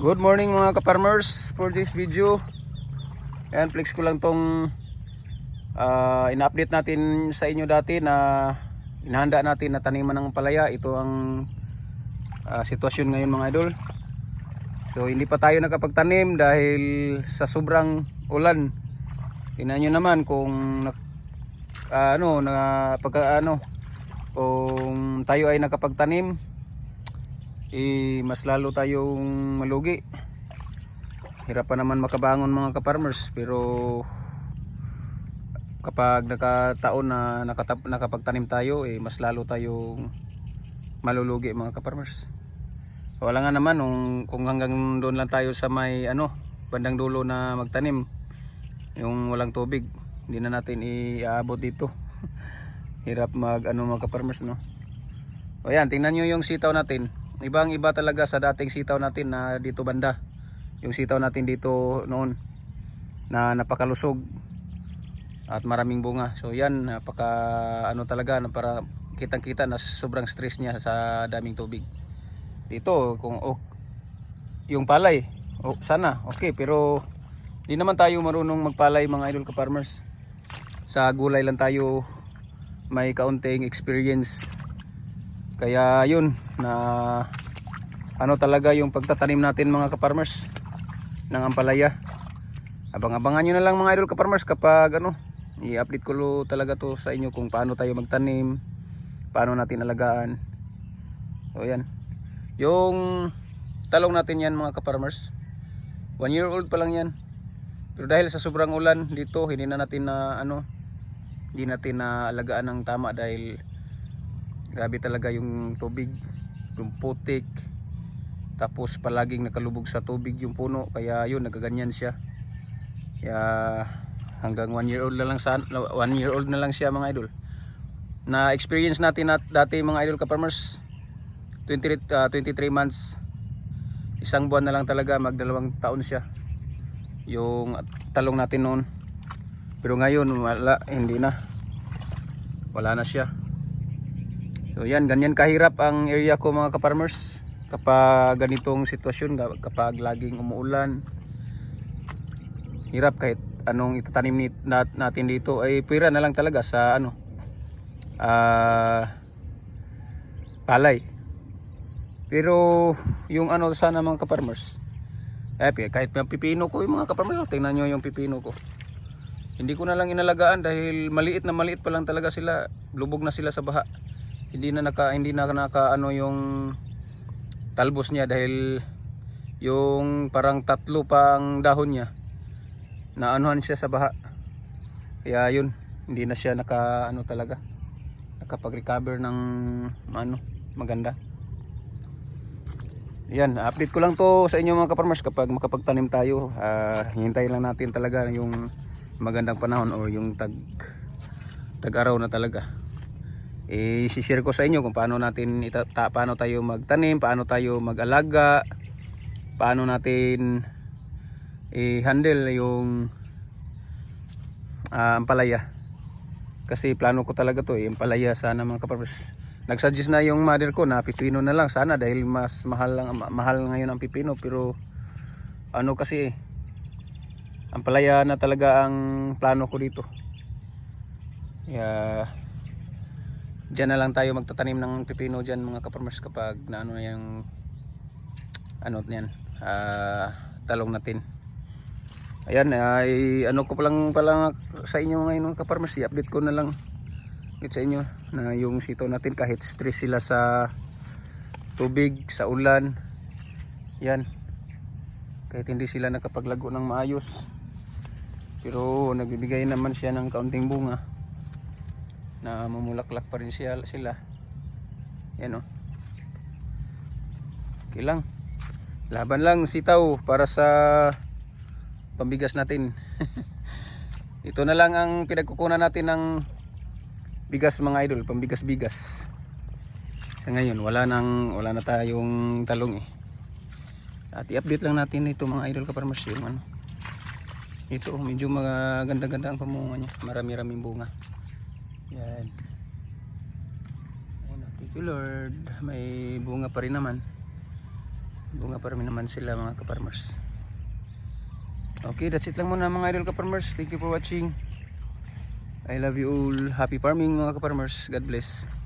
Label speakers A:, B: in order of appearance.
A: Good morning mga ka-farmers for this video. Ayan, flex ko lang tong ah, ina-update natin sa inyo dati na inahanda natin na taniman ng palaya. Ito ang ah, sitwasyon ngayon mga idol. So hindi pa tayo nakapagtanim dahil sa sobrang ulan. Tingnan nyo naman kung ah, ano, na, pagka, ano, kung tayo ay nakapagtanim eh, mas lalo tayong malugi. Hirap pa naman makabangon mga ka-farmers pero kapag nakataon na nakatap, nakapagtanim tayo eh, mas lalo tayong malulugi mga ka-farmers. Wala nga naman nung, kung hanggang doon lang tayo sa may ano bandang dulo na magtanim yung walang tubig hindi na natin iaabot dito. Hirap mag ano mga ka-farmers no? O yan tingnan nyo yung sitaw natin ibang iba talaga sa dating sitaw natin na dito banda. Yung sitaw natin dito noon na napakalusog at maraming bunga. So yan napaka ano talaga para kitang kita na sobrang stress niya sa daming tubig. Dito kung oh, yung palay oh, sana okay pero di naman tayo marunong magpalay mga idol ka farmers sa gulay lang tayo may kaunting experience kaya yun na ano talaga yung pagtatanim natin mga kaparmers ng ampalaya. Abang-abangan nyo na lang mga idol kaparmers kapag ano i-update ko talaga to sa inyo kung paano tayo magtanim, paano natin alagaan. So yan. Yung talong natin yan mga kaparmers. One year old pa lang yan. Pero dahil sa sobrang ulan dito, hindi na natin na ano, hindi natin na alagaan ng tama dahil grabe talaga yung tubig yung putik. Tapos palaging nakalubog sa tubig yung puno kaya yun nagaganyan siya. Kaya hanggang 1 year old na lang sa 1 year old na lang siya mga idol. Na experience natin nat, dati mga idol ka-farmers 23, ah, 23 months. Isang buwan na lang talaga magdalawang taon siya yung talong natin noon. Pero ngayon wala hindi na. Wala na siya So yan, ganyan kahirap ang area ko mga ka-farmers kapag ganitong sitwasyon, kapag laging umuulan. Hirap kahit anong itatanim ni- nat- natin dito ay pwera na lang talaga sa ano ah palay. Pero yung ano sana mga ka-farmers eh, kahit yung pipino ko yung mga ka-farmers, tingnan nyo yung pipino ko. Hindi ko na lang inalagaan dahil maliit na maliit pa lang talaga sila, lubog na sila sa baha hindi na naka hindi na naka ano yung talbos niya dahil yung parang tatlo pang dahon niya na anuhan siya sa baha. Kaya yun hindi na siya naka ano talaga nakapag-recover ng ano maganda. Yan update ko lang to sa inyo mga kaparmers kapag makapagtanim tayo uh, hintay lang natin talaga yung magandang panahon o yung tag tag araw na talaga i-share ko sa inyo kung paano natin itata, paano tayo magtanim, paano tayo mag-alaga, paano natin i-handle yung uh, ampalaya. Kasi plano ko talaga to, eh, ampalaya sana mga kapatid. Nag-suggest na yung mother ko na pipino na lang sana dahil mas mahal lang mahal ngayon ang pipino pero ano kasi ampalaya na talaga ang plano ko dito. Yeah Diyan na lang tayo magtatanim ng pipino diyan mga kaparmers kapag na ano na yung ano niyan uh, talong natin. Ayan ay ano ko pa lang pala sa inyo ngayon mga kaparmers i-update ko na lang ulit sa inyo na yung sitaw natin kahit stress sila sa tubig, sa ulan. Yan. Kahit hindi sila nakapaglago ng maayos. Pero nagbibigay naman siya ng kaunting bunga na mamulaklak pa rin siya, sila. Yan o oh. okay lang. Laban lang sitaw para sa pambigas natin. Ito na lang ang pinagkukunan natin ng bigas mga idol. Pambigas-bigas. Sa ngayon wala nang wala na tayong talong eh. At i-update lang natin ito mga idol kaparmas yung ano. Ito medyo maganda-ganda ang pamunga niya. Marami-raming bunga yan. Ayan, thank you Lord. May bunga pa rin naman. Bunga pa rin naman sila mga kaparmers. Okay, that's it lang muna mga idol kaparmers. Thank you for watching. I love you all. Happy farming mga kaparmers. God bless.